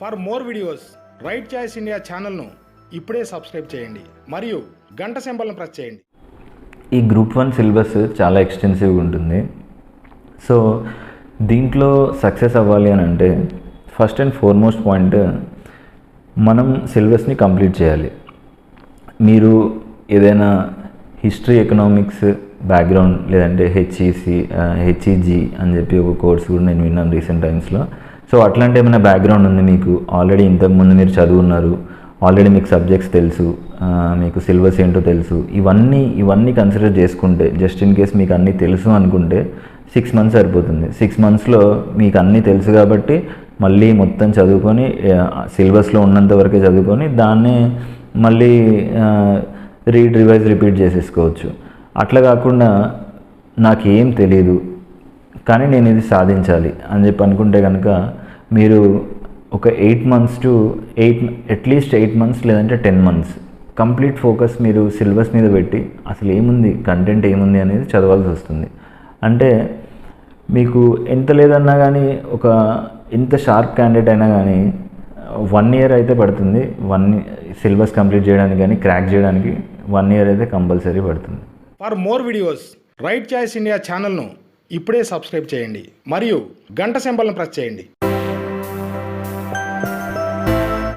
For more videos right choice India ఛానల్ను ఇప్పుడే subscribe చేయండి. మరియు గంట సింబల్ను ప్రెస్ చేయండి. ఈ గ్రూప్ వన్ సిలబస్ చాలా ఎక్స్టెన్సివ్గా ఉంటుంది. సో దీంట్లో సక్సెస్ అవ్వాలి అని అంటే ఫస్ట్ అండ్ ఫార్మోస్ట్ పాయింట్ మనం సిలబస్ని కంప్లీట్ చేయాలి. మీరు ఏదైనా హిస్టరీ ఎకనామిక్స్ బ్యాక్గ్రౌండ్ లేదంటే హెచ్ఈసి హెచ్ఈజీ అని చెప్పి ఒక కోర్స్ కూడా నేను విన్నాను రీసెంట్ టైమ్స్లో. సో అట్లాంటి ఏమైనా బ్యాక్గ్రౌండ్ ఉంది మీకు? ఆల్రెడీ ఇంతకుముందు మీరు చదువున్నారు. ఆల్రెడీ మీకు సబ్జెక్ట్స్ తెలుసు. మీకు సిలబస్ ఏంటో తెలుసు. ఇవన్నీ ఇవన్నీ కన్సిడర్ చేసుకుంటే జస్ట్ ఇన్ కేస్ మీకు అన్నీ తెలుసు అనుకుంటే సిక్స్ మంత్స్ సరిపోతుంది. సిక్స్ మంత్స్లో మీకు అన్నీ తెలుసు కాబట్టి మళ్ళీ మొత్తం చదువుకొని సిలబస్లో ఉన్నంత వరకే చదువుకొని దాన్నే మళ్ళీ రీడ్ రివైజ్ రిపీట్ చేసేసుకోవచ్చు. అట్లా కాకుండా నాకేం తెలియదు కానీ నేను ఇది సాధించాలి అని చెప్పి అనుకుంటే కనుక మీరు ఒక eight months to eight at least eight months లేదంటే టెన్ మంత్స్ కంప్లీట్ ఫోకస్ మీరు సిలబస్ మీద పెట్టి అసలు ఏముంది? కంటెంట్ ఏముంది అనేది చదవాల్సి వస్తుంది. అంటే మీకు ఎంత లేదన్నా కానీ ఒక ఎంత షార్ప్ క్యాండిడేట్ అయినా కానీ వన్ ఇయర్ అయితే పడుతుంది. వన్ సిలబస్ కంప్లీట్ చేయడానికి కానీ క్రాక్ చేయడానికి వన్ ఇయర్ అయితే కంపల్సరీ పడుతుంది. For more videos right choice India ఛానల్ను ఇప్పుడే సబ్స్క్రైబ్ చేయండి. మరియు గంట సింబల్ను ప్రెస్ చేయండి.